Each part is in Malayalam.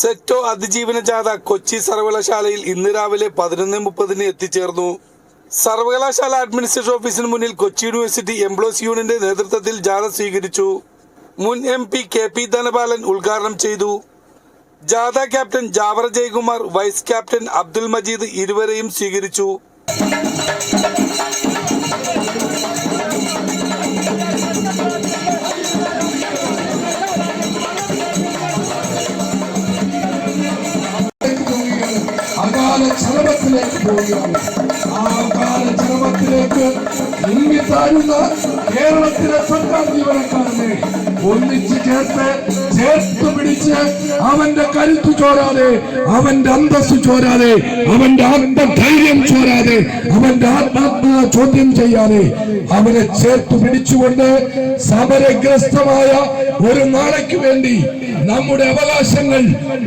സെറ്റോ അതിജീവന ജാഥ കൊച്ചി സർവകലാശാലയിൽ ഇന്ന് രാവിലെ പതിനൊന്ന് മുപ്പതിന് എത്തിച്ചേർന്നു. സർവകലാശാല അഡ്മിനിസ്ട്രേഷൻ ഓഫീസിന് മുന്നിൽ കൊച്ചി യൂണിവേഴ്സിറ്റി എംപ്ലോയീസ് യൂണിയന്റെ നേതൃത്വത്തിൽ ജാഥ സ്വീകരിച്ചു. മുൻ M P K P Dhanapalan ഉദ്ഘാടനം ചെയ്തു. ജാഥ captain Javar Jayakumar vice captain Abdul Majeed ഇരുവരെയും സ്വീകരിച്ചു. ചലമത്തിലേക്ക് പോവുകയാണ് ആ അകാല ചലമത്തിലേക്ക് മുങ്ങി താഴുന്ന കേരളത്തിലെ സർക്കാർ ജീവനക്കാരനെ ഒന്നിച്ച് ചേർത്ത് ചേർത്ത് പിടിച്ച് അവന്റെ കരുത്തു ചോരാതെ അവന്റെ അന്തസ് ചോരാതെ അവന്റെ ആത്മധൈര്യം ചോരാതെ അവന്റെ ആത്മാത്മ ചോദ്യം ചെയ്യാതെ അവനെ ചേർത്ത് പിടിച്ചുകൊണ്ട് സമരഗ്രസ്തമായ ഒരു നാളേക്ക് വേണ്ടി നമ്മുടെ അവകാശങ്ങൾ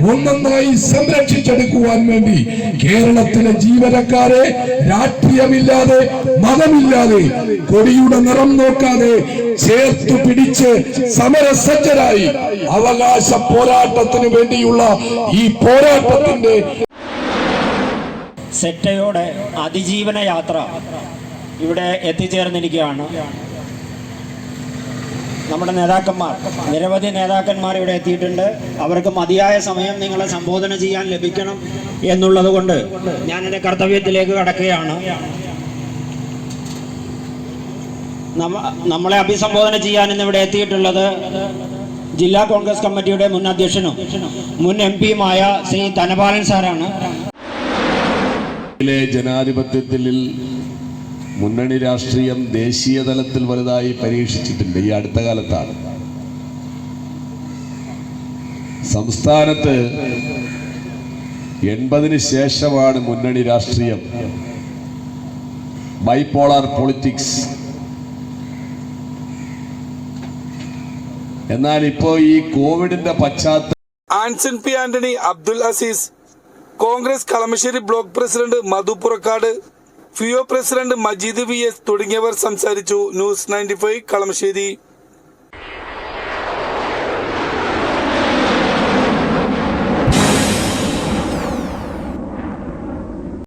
ഒന്നൊന്നായി സംരക്ഷിച്ചെടുക്കുവാൻ വേണ്ടി കേരളത്തിലെ ജീവനക്കാരെ രാഷ്ട്രീയമില്ലാതെ മതമില്ലാതെ കൊടിയുടെ നിറം നോക്കാതെ ചേർത്ത് പിടിച്ച് സമരസജ്ജരായി അവകാശ പോരാട്ടത്തിന് വേണ്ടിയുള്ള ഈ പോരാട്ടത്തിന്റെ സെറ്റയോടെ അതിജീവന യാത്ര ഇവിടെ എത്തിച്ചേർന്നിരിക്കുകയാണ്. നമ്മുടെ നേതാക്കന്മാർ നിരവധി നേതാക്കന്മാർ ഇവിടെ എത്തിയിട്ടുണ്ട്. അവർക്ക് മതിയായ സമയം നിങ്ങളെ സംബോധന ചെയ്യാൻ ലഭിക്കണം എന്നുള്ളത് കൊണ്ട് ഞാൻ എന്റെ കർത്തവ്യത്തിലേക്ക് കടക്കുകയാണ്. നമ്മളെ അഭിസംബോധന ചെയ്യാൻ ഇന്ന് ഇവിടെ എത്തിയിട്ടുള്ളത് ജില്ലാ കോൺഗ്രസ് കമ്മിറ്റിയുടെ മുൻ അധ്യക്ഷനും മുൻ എം പിയുമായ ശ്രീ ധനപാലൻ സാറാണ്. ജനാധിപത്യത്തിൽ മുന്നണി രാഷ്ട്രീയം ദേശീയ തലത്തിൽ വലുതായി പരീക്ഷിച്ചിട്ടുണ്ട് ഈ അടുത്ത കാലത്താണ്. സംസ്ഥാനത്ത് എൺപതിന് ശേഷമാണ് മുന്നണി രാഷ്ട്രീയം. Bipolar politics. എന്നാൽ ഇപ്പോ ഈ കോവിഡിന്റെ പശ്ചാത്തലം Anson P Antony Abdul Aziz Congress Kalamassery block president Madhu Purakkad ഫിയോ president Majeed V S തുടങ്ങിയവർ സംസാരിച്ചു ന്യൂസ് നയന്റി ഫൈവ് കളമശ്ശേരി